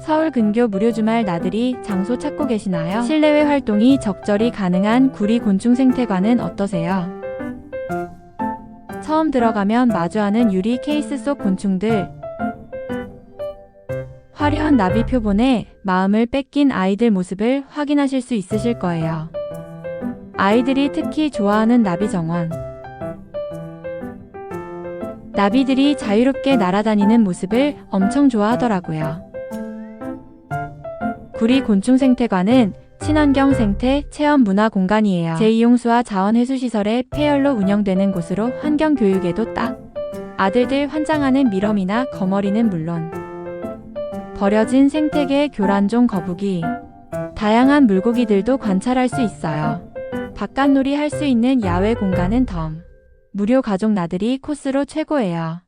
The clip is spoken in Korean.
서울 근교 무료 주말 나들이 장소 찾고 계시나요? 실내외 활동이 적절히 가능한 구리 곤충 생태관은 어떠세요? 처음 들어가면 마주하는 유리 케이스 속 곤충들. 화려한 나비 표본에 마음을 뺏긴 아이들 모습을 확인하실 수 있으실 거예요. 아이들이 특히 좋아하는 나비 정원. 나비들이 자유롭게 날아다니는 모습을 엄청 좋아하더라고요. 구리 곤충 생태관은 친환경 생태 체험 문화 공간이에요. 제2용수와 자원회수시설의 폐열로 운영되는 곳으로 환경 교육에도 딱. 아들들 환장하는 미럼이나 거머리는 물론 버려진 생태계 교란종 거북이, 다양한 물고기들도 관찰할 수 있어요. 바깥놀이 할 수 있는 야외 공간은 덤. 무료 가족 나들이 코스로 최고예요.